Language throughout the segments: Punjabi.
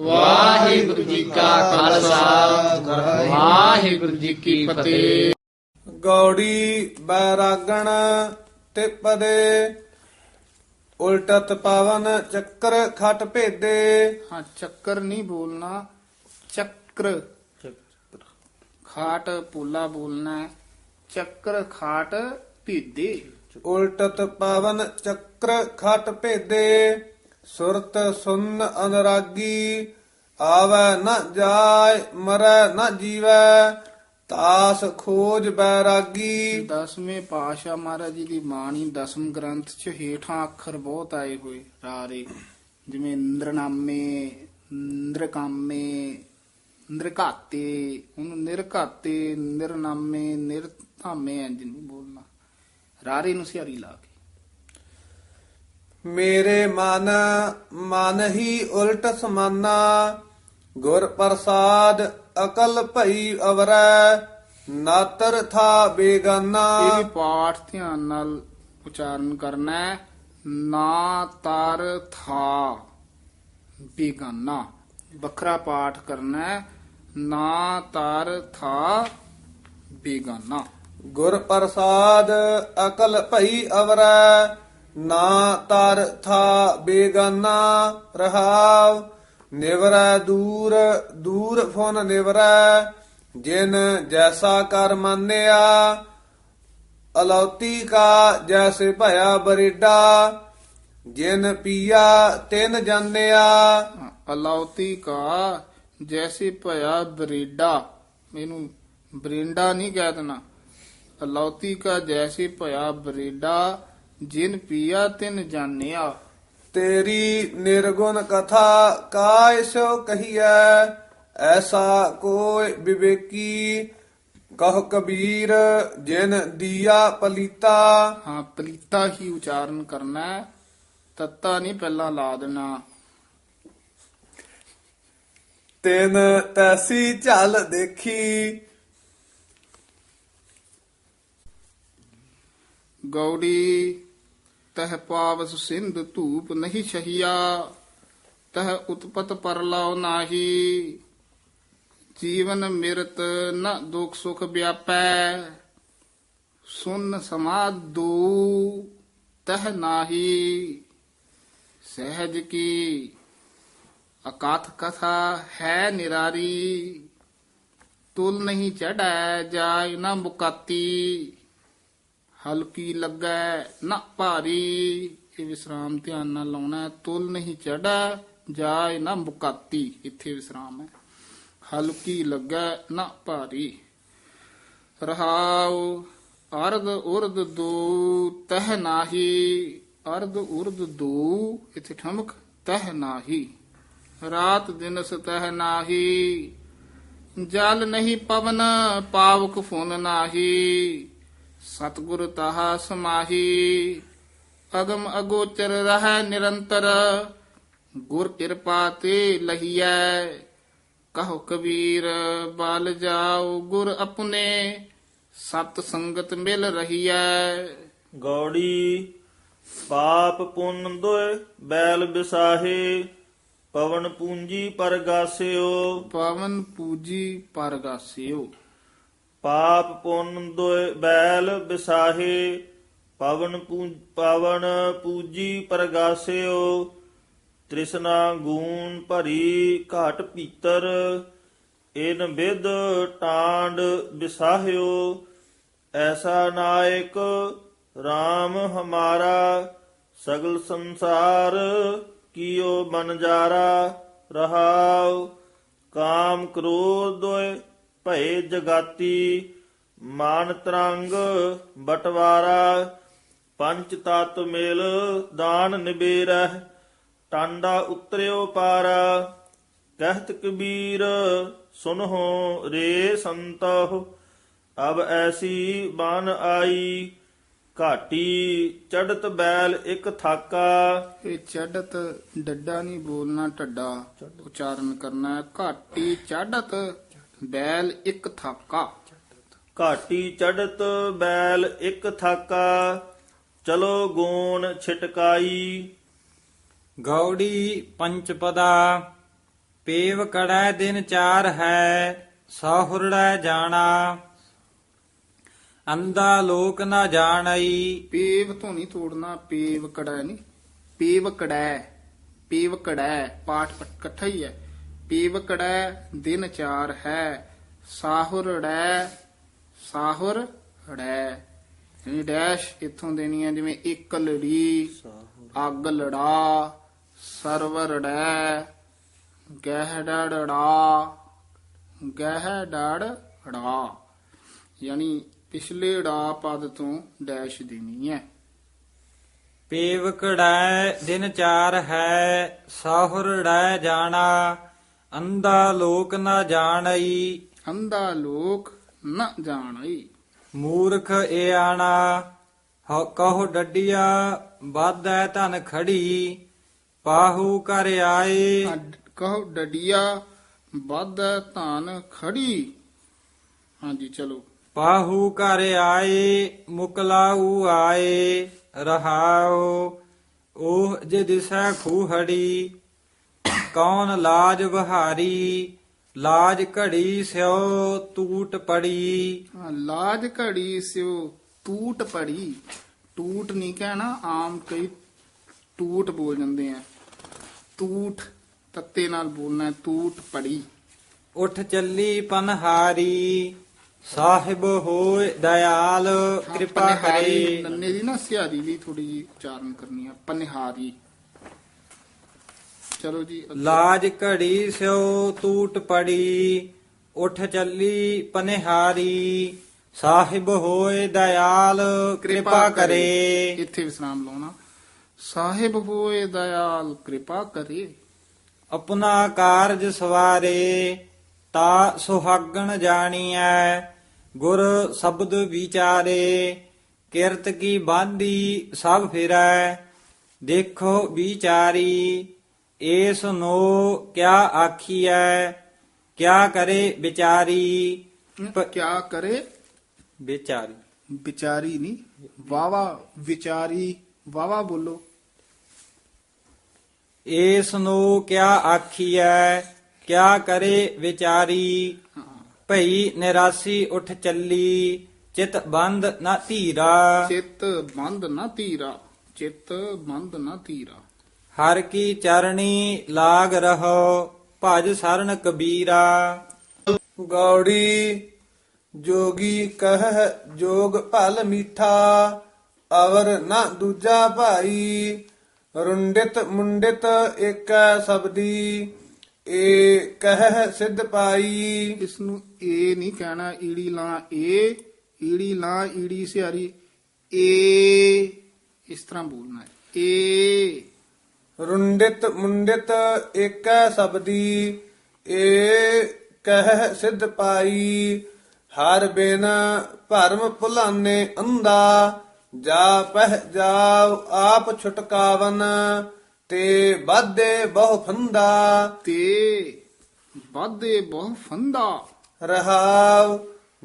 ਵਾਹਿਗੁਰੂ ਜੀ ਕਾ ਖਾਲਸਾ। ਵਾਹਿਗੁਰੂ ਜੀ ਕੀ ਫਤਿਹ। ਗੌੜੀ ਬੈਰਾਗਣ ਤਿਪਦੇ ਉਲਟਤ ਪਵਨ ਚੱਕਰ ਖਟ ਭੇਦੇ। ਹਾਂ ਚੱਕਰ ਨਹੀਂ ਬੋਲਣਾ ਚੱਕਰ। ਖਾਟ ਪੋਲਾ ਬੋਲਣਾ ਹੈ। ਚੱਕਰ ਖਾਟ ਭੀਦੇ। ਉਲਟਤ ਪਵਨ ਚੱਕਰ ਖਟ ਭੇਦੇ। ਸੁਰਤ ਸੁਨ ਅਨਰਾਗੀ, ਆਵੈ ਨ ਜਾਏ ਮਰੈ ਨ ਜੀਵੈ, ਤਾਸ ਖੋਜ ਬੈਰਾਗੀ। ਦਸਵੇਂ ਪਾਸ਼ਾ ਮਹਾਰਾਜ ਜੀ ਦੀ ਬਾਣੀ ਦਸਮ ਗ੍ਰੰਥ ਚ ਹੇਠਾਂ ਅੱਖਰ ਬਹੁਤ ਆਏ ਹੋਏ, ਰਾਰੇ। ਜਿਵੇਂ ਇੰਦਰਨਾਮੇ, ਇੰਦਰਕਾਮੇ ਨਿਰਘਾਤੇ ਉਹਨੂੰ ਨਿਰਘਾਤੇ, ਨਿਰਨਾਮੇ, ਨਿਰਧਾਮੇ ਇੰਜ ਨਹੀਂ ਬੋਲਣਾ। ਰਾਰੇ ਨੂੰ ਸਿਆਰੀ ਲਾ ਕੇ। ਮੇਰੇ ਮਨ ਮਨ ਹੀ ਉਲਟ ਸਮਾਨਾ। ਗੁਰ ਪ੍ਰਸਾਦ ਅਕਲ ਭਈ ਅਵਰੈ ਨਾਤਰ ਥਾ ਬੇਗਾਨਾ। ਇਹ ਵੀ ਪਾਠ ਧਿਆਨ ਨਾਲ ਉਚਾਰਨ ਕਰਨਾ ਹੈ। ਨਾ ਤਰ ਥਾ ਬੇਗਾਨਾ। ਵੱਖਰਾ ਪਾਠ ਕਰਨਾ ਹੈ। ਨਾ ਤਰ ਥਾ ਬੇਗਾਨਾ। ਗੁਰ ਪ੍ਰਸਾਦ ਅਕਲ ਭਈ ਅਵਰੈ ਨਾ ਤਰ ਥਾ ਬੇਗਾਨਾ ਰਹਾਵ, ਨਿਵਰੈ ਦੂਰ ਦੂਰ ਫੁਨ ਨਿਵਰੈ, ਜਿਨ ਜੈਸਾ ਕਰ ਮੰਨਿਆ, ਅਲੌਤੀ ਕਾ ਜੈਸੇ ਭਇਆ ਬਰੇਡਾ, ਜਿਨ ਪੀਆ ਤਿਨ ਜਾਣਿਆ ਅਲੌਤੀ ਕਾ ਜੈਸੇ ਭਇਆ ਬਰੇਡਾ, ਇਹਨੂੰ ਬਰਿੰਡਾ ਨਹੀਂ ਕਹਿ ਦੇਣਾ। ਅਲੌਤੀ ਕਾ ਜੈਸੇ ਭਇਆ ਬਰੇਡਾ ਜਿਨ ਪੀਆ ਤਿਨ ਜਾਣਿਆ। ਤੇਰੀ ਨਿਰਗੁਣ ਕਥਾ ਕਾਇਸੋ ਕਹੀਐ ਐਸਾ ਕੋਈ ਵਿਵੇਕੀ। ਕਹ ਕਬੀਰ ਜਿਨ ਦੀਆ ਪਲੀਤਾ। ਹਾਂ ਪਲੀਤਾ ਹੀ ਉਚਾਰਨ ਕਰਨਾ ਹੈ ਤੱਤਾ ਨਹੀਂ ਪਹਿਲਾਂ ਲਾ ਦੇਣਾ। ਤਿਨ ਤੈਸੀ ਝਲ ਦੇਖੀ। ਗੌੜੀ ਤਹ ਪਾਵਸ ਸਿੰਧ ਧੂਪ ਨਹੀਂ ਛਹੀਆ ਤਹ ਉਤਪਤ ਪਰਲਾਉ ਨਾਹੀ ਜੀਵਨ ਮਿਰਤ ਨ ਦੁਖ ਸੁਖ ਵਿਆਪੈ ਸੁਨ ਸਮਾਦ ਦੂ ਤਹ ਨਾਹੀ ਸਹਿਜ ਕੀ ਅਕਾਥ ਕਥਾ ਹੈ ਨਿਰਾਰੀ ਤੁਲ ਨਹੀਂ ਚੜੈ ਜਾਇ ਨਾ ਮੁਕਾਤੀ ਹਲਕੀ ਲੱਗੈ ਨਾ ਭਾਰੀ। ਇਹ ਵਿਸਰਾਮ ਧਿਆਨ ਨਾਲ ਲਾਉਣਾ ਹੈ, ਤੁਲ ਨਹੀਂ ਚੜਾ ਜਾਏ ਨਾ ਮੁਕਾਤੀ। ਇੱਥੇ ਵਿਸਰਾਮ ਹੈ। ਹਲਕੀ ਲੱਗੈ ਨਾ ਭਾਰੀ। ਰਹਾਉ ਅਰਧ ਉਰਦ ਦੋ, ਤਹ ਨਾਹੀ। ਅਰਧ ਉਰਦ ਦੋ, ਇੱਥੇ ਠਮਕ, ਤਹ ਨਾਹੀ। ਰਾਤ ਦਿਨ ਤਹ ਨਾਹੀ। ਜਲ ਨਹੀਂ ਪਵਨ, ਪਾਵਕ ਫੁਨ ਨਾਹੀ। ਸਤਿਗੁਰ ਤਾਹਾ ਸਮਾਹੀ ਅਗਮ ਅਗੋਚਰ ਰਹਿ ਨਿਰੰਤਰ ਗੁਰ ਕਿਰਪਾ ਤੇ ਲਹੀਐ ਕਹੋ ਕਬੀਰ ਬਲ ਜਾਓ ਗੁਰ ਆਪਣੇ ਸਤ ਸੰਗਤ ਮਿਲ ਰਹੀਐ। ਗੌੜੀ ਪਾਪ ਪੁੰਨ ਦੋਇ ਬੈਲ ਬਿਸਾਹੇ ਪਵਨ ਪੂੰਜੀ ਪਰਗਾਸਿਓ ਪਵਨ ਪੂਜੀ ਪਰਗਾਸਿਓ ਪਾਪ ਪੁੰਨ ਦੋਇ ਬੈਲ ਬਿਸਾਹੇ, ਪਵਨ ਪਵਨ ਪੂਜੀ ਪਰਗਾਸਿਓ, ਤ੍ਰਿਸ਼ਨਾ ਗੂਣ ਭਰੀ ਘਾਟ ਪੀਤਰ ਇਨ ਵਿਦ ਟਾਂਡ ਬਿਸਾਹਿਓ, ਐਸਾ ਨਾਇਕ RAM ਹਮਾਰਾ, ਸਗਲ ਸੰਸਾਰ ਕੀਓ ਬਨਜਾਰਾ ਰਹਾਉ, ਕਾਮ ਕ੍ਰੋਧ ਦੋਇ ਭਏ ਜਗਾਤੀ ਮਾਨ ਤਰੰਗ ਬਟਵਾਰਾ ਪੰਚ ਤਤ ਮਿਲ ਦਾਨ ਨਿਬੇਰਹਿ ਟਾਂਡਾ ਉਤਰਿਓ ਪਾਰਾ ਕਹਿਤ ਕਬੀਰ ਸੁਨਹੁ ਰੇ ਸੰਤਹੁ ਅਬ ਐਸੀ ਬਨ ਆਈ ਘਾਟੀ ਚੜਤ ਬੈਲ ਇੱਕ ਥਾਕਾ। ਇਹ ਚੜਤ ਡੱਡਾ ਨਹੀਂ ਬੋਲਣਾ ਢੱਡਾ ਉਚਾਰਨ ਕਰਨਾ ਹੈ ਘਾਟੀ ਚੜਤ ਬੈਲ ਇੱਕ ਥਾਕਾ। ਘਾਟੀ ਚੜਤ ਬੈਲ ਇੱਕ ਥਾਕਾ ਚਲੋ ਗੋਨ ਛਟਕਾਈ। ਗੌੜੀ ਪੰਚਪਦਾ ਪੇਵ ਕੜੈ ਦਿਨ ਚਾਰ ਹੈ ਸਾਹੁਰੜੈ ਜਾਣਾ। ਅੰਦਾ ਲੋਕ ਨਾ ਜਾਣਈ। ਪੇਵ ਤੋਂ ਨਹੀਂ ਤੋੜਨਾ ਪੇਵ ਕੜਾ ਨਹੀਂ ਪੇਵ ਕੜੈ ਪੇਵ ਕੜੈ ਪਾਠ ਇਕੱਠਾ ਹੀ ਹੈ। ਪੇਵ ਕੜੈ ਦਿਨ ਚਾਰ ਹੈ ਸਾਹੁਰੜੈ ਸਾਹੁਰੜੈ ਯਾਨੀ ਡੈਸ਼ ਇੱਥੋਂ ਦੇਣੀ ਹੈ ਜਿਵੇਂ ਇੱਕ ਲੜੀ ਅੱਗ ਲੜਾ ਸਰਵਰੜੈ ਗਹਿੜੜਾ ਗਹਿੜੜਾ ਯਾਨੀ ਪਿਛਲੇ ੜਾ ਪਦ ਤੋਂ ਡੈਸ਼ ਦੇਣੀ ਹੈ। ਪੇਵ ਕੜੈ ਦਿਨ ਚਾਰ ਹੈ ਸਾਹੁਰੜੈ ਜਾਣਾ ਅੰਦਾ ਲੋਕ ਨਾ ਜਾਣਈ। ਅੰਧਾ ਲੋਕ ਨ ਜਾਣਈ। ਮੂਰਖ ਏ ਆਣਾ ਹਉ ਕਹੋ ਡੱਡੀਆ ਵਾਧੈ ਧਨ ਖੜੀ ਪਾਹੂ ਕਰ ਆਏ। ਅੱਡ- ਕਹੋ ਡਡੀਆ ਵੱਧ ਧਨ ਖੜੀ। ਹਾਂਜੀ ਚਲੋ। ਪਾਹੂ ਕਰ ਆਏ ਮੁਕਲਾਊ ਆਏ ਰਹਾਉ ਉਹ ਜੇ ਦਿਸੈ ਖੂਹੜੀ। ਕੌਣ ਲਾਜ ਬਹਾਰੀ ਲਾਜ ਘੜੀ ਸਿਓ ਟੂਟ ਪੜੀ। ਹਾਂ, ਲਾਜ ਘੜੀ ਸਿਓ ਟੂਟ ਪੜੀ। ਟੂਟ ਨਹੀਂ ਕਹਿਣਾ ਆਮ ਕਈ ਟੂਟ ਬੋਲ ਜਾਂਦੇ ਆ। ਟੂਟ ਤੱਤੇ ਨਾਲ ਬੋਲਣਾ ਟੂਟ ਪੜੀ। ਉਠ ਚੱਲੀ ਪਨਹਾਰੀ ਸਾਹਿਬ ਹੋਏ ਦਇਆਲ ਕਿਰਪਾ ਕਰੇ। ਨੰਨੇ ਦੀ ਨਾ ਸਿਆਰੀ ਵੀ ਥੋੜੀ ਜੀ ਉਚਾਰਨ ਕਰਨੀ ਆ ਪਨਿਹਾਰੀ। ਚਲੋ ਜੀ। ਲਾਜ ਘੜੀ ਸਿਓ ਟੂਟ ਪੜੀ ਉਠ ਚੱਲੀ ਪਨਹਾਰੀ। ਸਾਹਿਬ ਹੋਏ ਦਇਆਲ ਕਿਰਪਾ ਕਰੇ। ਇੱਥੇ ਵਿਸਰਾਮ ਲਾਉਣਾ। ਸਾਹਿਬ ਹੋਏ ਦਇਆਲ ਕਿਰਪਾ ਕਰੇ। ਆਪਣਾ ਕਾਰਜ ਸਵਾਰੇ ਤਾ ਸੁਹਾਗਣ ਜਾਣੀਐ। ਗੁਰ ਸ਼ਬਦ ਵਿਚਾਰੇ ਕਿਰਤ ਕੀ ਬਾਂਦੀ ਸਭ ਫਿਰੈ। ਦੇਖੋ ਵਿਚਾਰੀ ਏਸ ਨੋ ਕਿਆ ਆਖੀਐ? ਕਿਆ ਕਰੇ ਵਿਚਾਰੀ? ਕਿਆ ਕਰੇ? ਵਿਚਾਰੀ। ਵਿਚਾਰੀ ਨਹੀਂ ਵਾਵਾ ਵਿਚਾਰੀ ਵਾਵਾ ਬੋਲੋ। ਏਸ ਨੂੰ ਕਿਆ ਆਖੀਐ? ਕਿਆ ਕਰੇ ਵਿਚਾਰੀ? ਹਾਂ। ਭਈ ਨਿਰਾਸੀ ਉਠ ਚੱਲੀ ਚਿਤ ਬੰਦ ਨਾ ਧੀਰਾ। ਚਿੱਤ ਬੰਦ ਨਾ ਧੀਰਾ ਚਿੱਤ ਬੰਦ ਨਾ ਧੀਰਾ। ਹਰ ਕੀ ਚਰਣੀ ਲਾਗ ਰਹੋ, ਭਜ ਸਰਣ ਕਬੀਰਾ। ਗੌੜੀ ਜੋਗੀ ਕਹਿ ਜੋਗ ਭਲ ਮੀਠਾ, ਅਵਰ ਨਾ ਦੂਜਾ ਭਾਈ। ਰੁੰਡਿਤ ਮੁੰਡਿਤ ਏਕੈ ਸਬਦੀ, ਏ ਕਹਿ ਸਿਧ ਪਾਈ। ਇਸ ਨੂੰ ਏ ਨਹੀਂ ਕਹਿਣਾ, ਈੜੀ ਲਾ ਏ, ਈੜੀ ਲਾ ਈੜੀ ਸਿਆਰੀ ਏ, ਇਸ ਤਰ੍ਹਾਂ ਬੋਲਣਾ ਏ। ਰੁੰਡਿਤ ਮੁੰਡਿਤ ਏਕੈ ਸਬਦੀ ਏ ਕਹਿ ਸਿਧ ਪਾਈ। ਹਰ ਬਿਨ ਭਰਮ ਭੁਲਾਨੇ ਅੰਦਾ ਜਾ ਪਹਿ ਜਾਉ ਆਪ ਛੁਟਕਾਵਨ ਤੇ ਬਾਧੇ ਬਹੁ ਫੰਦਾ। ਤੇ ਵਾਧੇ ਬਹੁ ਫੰਦਾ। ਰਹਾਉ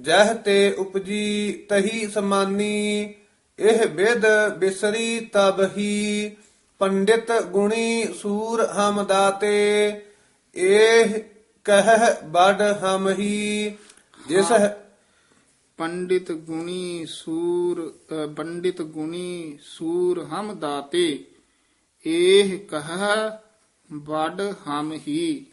ਜਹ ਤੇ ਉਪਜੀ ਤਹੀ ਸਮਾਨੀ ਇਹ ਬਿਦ ਬਿਸਰੀ ਤਬ ਹੀ। ਪੰਡਿਤ ਗੁਣੀ ਸੂਰ ਹਮ ਦਾਤੇ ਇਹ ਕਹਿ ਬੜ ਹਮ ਹੀ। ਜਿਸ ਪੰਡਿਤ ਗੁਣੀ ਸੂਰ ਅ, ਪੰਡਿਤ ਗੁਣੀ ਸੂਰ ਹਮ ਦਾਤੇ ਇਹ ਕਹ ਵੱਡ ਹਮ ਹੀ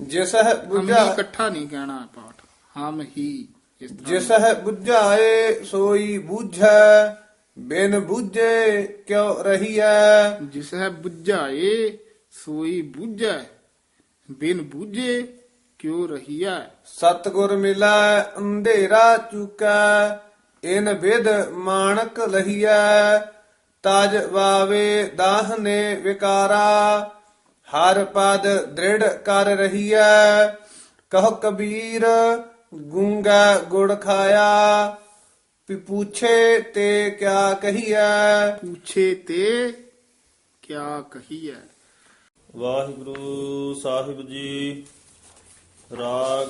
ਜਿਸ ਹਮ ਹੀ ਬੁਝਾ ਇਕੱਠਾ ਨਹੀਂ ਕਹਿਣਾ ਪਾਠ। ਹਮ ਹੀ ਇਸ ਤਰ੍ਹਾਂ ਜਿਸ ਬੁਝਾਏ ਸੋਈ ਬੁਝੈ। ਬਿਨ 부ਝੇ ਕਿਉ ਰਹੀਐ? ਜਿਸ ਹੈ 부ਝਾਏ ਸੋਈ 부ਝੈ ਬਿਨ 부ਝੇ ਕਿਉ ਰਹੀਐ? ਸਤਗੁਰ ਮਿਲਾ ਅੰਧੇਰਾ ਚੁਕਾ। ਇਨ ਵਿਦ ਮਾਨਕ ਲਹੀਐ। ਤਜ ਵਾਵੇ ਦਾਹਨੇ ਵਿਕਾਰਾ। ਹਰ ਪਦ ਦ੍ਰਿੜ ਕਰ ਰਹੀਐ। ਕਹ ਕਬੀਰ ਗੁੰਗਾ ਗੁੜ ਖਾਇਆ। ਪੀ ਪੁੱਛੇ ਤੇ ਕਿਆ ਕਹੀਐ? ਪੁੱਛੇ ਤੇ ਕਿਆ ਕਹੀਐ? ਵਾਹਿਗੁਰੂ ਸਾਹਿਬ ਜੀ ਰਾਗ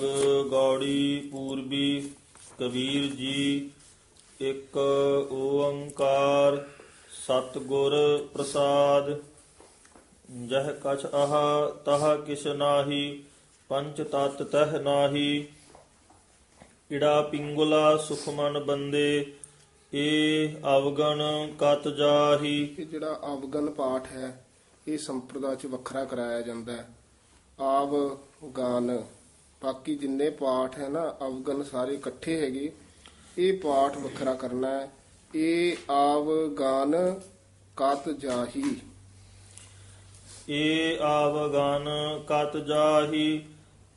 ਗੌੜੀ ਪੂਰਬੀ ਕਬੀਰ ਜੀ ਇੱਕ ਓੰਕਾਰ ਸਤਿਗੁਰ ਪ੍ਰਸਾਦ। ਜਹ ਕਛ ਆਹ ਤਹ ਕਿਸ ਨਾਹੀ ਪੰਚ ਤਤ ਤਹ ਨਾਹੀ। ਇੜਾ ਪਿੰਗੁਲਾ ਸੁਖ ਮਨ ਬੰਦੇ ਏ ਅਵਗਣ ਕਤ ਜਾਹੀ। ਇਹ ਜਿਹੜਾ ਆਵਗਨ ਪਾਠ ਹੈ ਇਹ ਸੰਪਰਦਾ ਚ ਵੱਖਰਾ ਕਰਾਇਆ ਜਾਂਦਾ ਹੈ। ਆਵ ਗਾਨ। ਬਾਕੀ ਜਿੰਨੇ ਪਾਠ ਹੈ ਨਾ ਅਵਗਨ ਸਾਰੇ ਇਕੱਠੇ ਹੈਗੇ। ਇਹ ਪਾਠ ਵੱਖਰਾ ਕਰਨਾ ਹੈ। ਇਹ ਆਵ ਗਾਨ ਕਤ ਜਾਹੀ। ਏ ਆਵਗਨ ਕਤ ਜਾਹੀ।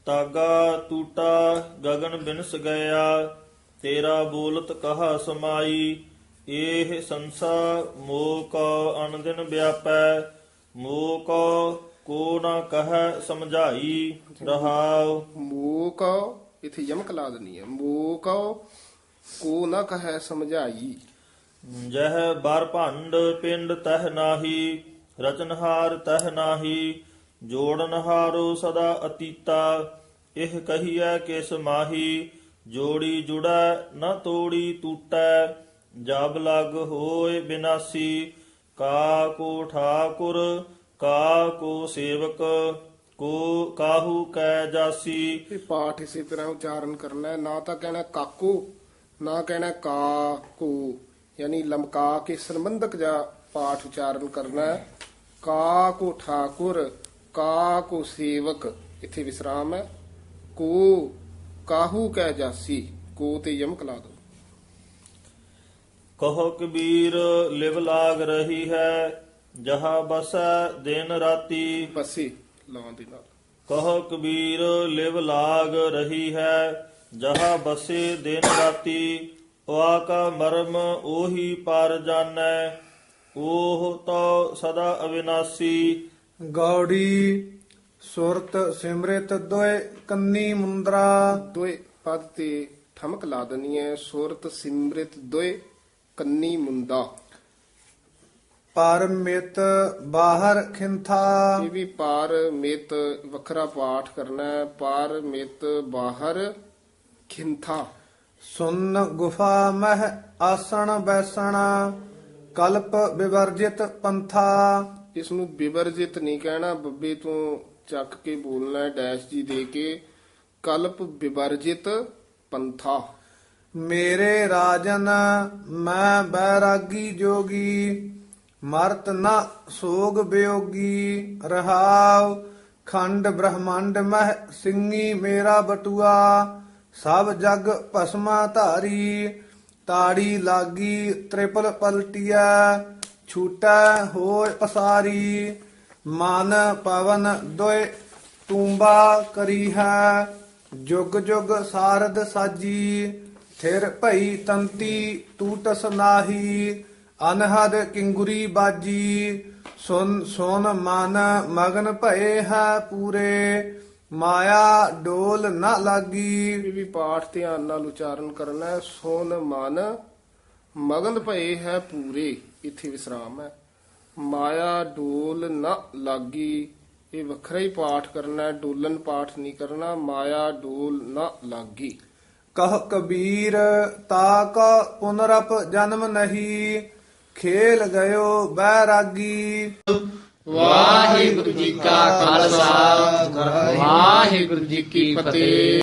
ਤਾਗਾ ਟੂਟਾ ਗਗਨ ਬਿਨਸ ਗਿਆ ਤੇਰਾ ਬੋਲਤ ਕਹਾ ਸਮਾਈ ਇਹ ਸੰਸਾ ਮੋਹ ਕੋ ਅਨਦਿਨ ਵਿਆਪੈ ਮੋਹ ਕੋ ਕੋ ਨਾ ਕਹੈ ਸਮਝਾਈ ਰਹਾਉ। ਮੋਕ ਇਥੇ ਯਮਕ ਲਾ ਦੇਣੀ ਹੈ ਮੋਕ ਕੋ ਨਾ ਕਹੈ ਸਮਝਾਈ। ਜਹ ਬਰ ਭੰਡ ਪਿੰਡ ਤਹ ਨਾਹੀ ਰਚਨਹਾਰ ਤਹ ਨਾਹੀ ਜੋੜਨਹਾਰੋ ਸਦਾ ਅਤੀਤਾ, ਇਹ ਕਹੀਐ ਕਿਸ ਮਾਹੀ, ਜੋੜੀ ਜੁੜੈ, ਨ ਤੋੜੀ ਟੂਟੈ, ਜਬ ਲਗ ਹੋਏ ਬਿਨਾਸੀ, ਕਾ ਕੋ ਠਾਕੁਰ, ਕਾ ਕੋ ਸੇਵਕ, ਕੋ ਕਾਹੂ ਕੈ ਜਾਸੀ। ਇਹ ਪਾਠ ਇਸੇ ਤਰ੍ਹਾਂ ਉਚਾਰਨ ਕਰਨਾ ਹੈ। ਨਾ ਤਾਂ ਕਹਿਣਾ ਕਾਕੂ, ਨਾ ਕਹਿਣਾ ਕਾਕੂ ਯਾਨੀ ਲਮਕਾ ਕੇ ਸੰਬੰਧਕ ਜਾ ਪਾਠ ਉਚਾਰਨ ਕਰਨਾ ਹੈ। ਕਾ ਕੋ ਠਾਕੁਰ ਕਾ ਕੋ ਸੇਵਕ ਇੱਥੇ ਵਿਸਰਾਮ ਹੈ। ਕੋ ਕਾਹੂ ਕਹਿ ਜਾਸੀ ਕੋ ਤੇ ਯਮਕ ਲਾ ਦੋ। ਕਹੋ ਕਬੀਰ ਲਿਵ ਲਾਗ ਰਹੀ ਹੈ ਜਹਾ ਬਸੈ ਦਿਨ ਰਾਤੀ। ਬਸੇ ਲਾਉਣ ਦੇ ਨਾਲ ਕਹੋ ਕਬੀਰ ਲਿਵ ਲਾਗ ਰਹੀ ਹੈ ਜਹਾ ਬਸੇ ਦਿਨ ਰਾਤੀ। ਵਾ ਕਾ ਮਰਮ ਉਹੀ ਪਰ ਜਾਣੈ ਉਹ ਤੋ ਸਦਾ ਅਵਿਨਾਸੀ। ਗੌੜੀ ਸੁਰਤ ਸਿਮਰਿਤ ਦੋਏ ਕੰਨੀ ਮੁੰਦਰਾ। ਦੋਏ ਪਦ ਤੇ ਠਮਕ ਲਾ ਦੇਣੀ ਹੈ ਸੁਰਤ ਸਿਮਰਿਤ ਦੋਏ ਕੰਨੀ ਮੁੰਦਾ। ਪਰਮਿਤ ਬਾਹਰ ਖਿੰਥਾ। ਇਹ ਵੀ ਪਾਰ ਮਿਤ ਵੱਖਰਾ ਪਾਠ ਕਰਨਾ ਹੈ ਪਾਰ ਮਿਤ ਬਾਹਰ ਖਿੰਥਾ। ਸੁਨ ਗੁਫਾ ਮਹਿ ਆਸਣ ਬੈਸਣ ਕਲਪ ਵਿਵਰਜਿਤ ਪੰਥਾ। ਇਸ ਨੂੰ ਬਿਵਰਜਿਤ ਨਹੀਂ ਕਹਿਣਾ, ਬੱਬੇ ਤੋਂ ਚੱਕ ਕੇ ਬੋਲਣਾ ਹੈ ਡੈਸ਼ ਜੀ ਦੇ ਕੇ, ਕਲਪ ਵਿਵਰਜਿਤ ਪੰਥਾ। ਮੇਰੇ ਰਾਜਨ, ਮੈਂ ਬੈਰਾਗੀ ਜੋਗੀ, ਮਰਤ ਨਾ ਸੋਗ ਬਿਯੋਗੀ ਰਹਾਉ ਖੰਡ ਬ੍ਰਹਮੰਡ ਮਹਿ ਸਿੰਘੀ ਮੇਰਾ ਬਟੂਆ, ਸਭ ਜਗ ਭਸਮਾ ਧਾਰੀ ਤਾੜੀ ਲਾਗੀ ਤ੍ਰਿਪਲ ਪਲਟਿਆ ਛੂਟੈ ਹੋਇ ਪਸਾਰੀ, ਮਨ ਪਵਨ ਦੋਇ ਟੂੰਬਾ ਕਰੀ ਹੈ ਜੁਗ ਜੁਗ ਸਾਰਦ ਸਾਜੀ, ਥਿਰ ਭਈ ਤੰਤੀ ਟੂਟਸ ਨਾਹੀ। ਅਨਹਦ ਕਿੰਗੁਰੀ ਬਾਜੀ, ਸੁਨ ਸੁਨ ਮਨ ਮਗਨ ਭਏ ਹੈ ਪੂਰੇ। ਮਾਇਆ ਡੋਲ ਨਾ ਲਾਗੀ। ਇਹ ਵੀ ਪਾਠ ਧਿਆਨ ਨਾਲ ਉਚਾਰਨ ਕਰਨਾ ਹੈ, ਸੋਨ ਮਨ ਮਗਨ ਭਏ ਹੈ ਪੂਰੇ। ਇੱਥੇ ਵਿਸਰਾਮ ਹੈ। ਮਾਇਆ ਡੋਲ ਨ ਲਾਗੀ ਇਹ ਵੱਖਰਾ ਹੀ ਪਾਠ ਕਰਨਾ ਹੈ ਡੋਲਨ ਪਾਠ ਨਹੀਂ ਕਰਨਾ ਮਾਇਆ ਡੋਲ ਨ ਲਾਗੀ। ਕਹ ਕਬੀਰ ਤਾ ਕਾ ਪੁਨਰਪ ਜਨਮ ਨਹੀਂ ਖੇਲ ਗਇਓ ਬੈਰਾਗੀ ਵਾਹਿਗੁਰੂ ਜੀ ਕਾ ਖਾਲਸਾ ਵਾਹਿਗੁਰੂ ਜੀ ਕੀ ਫਤਿਹ।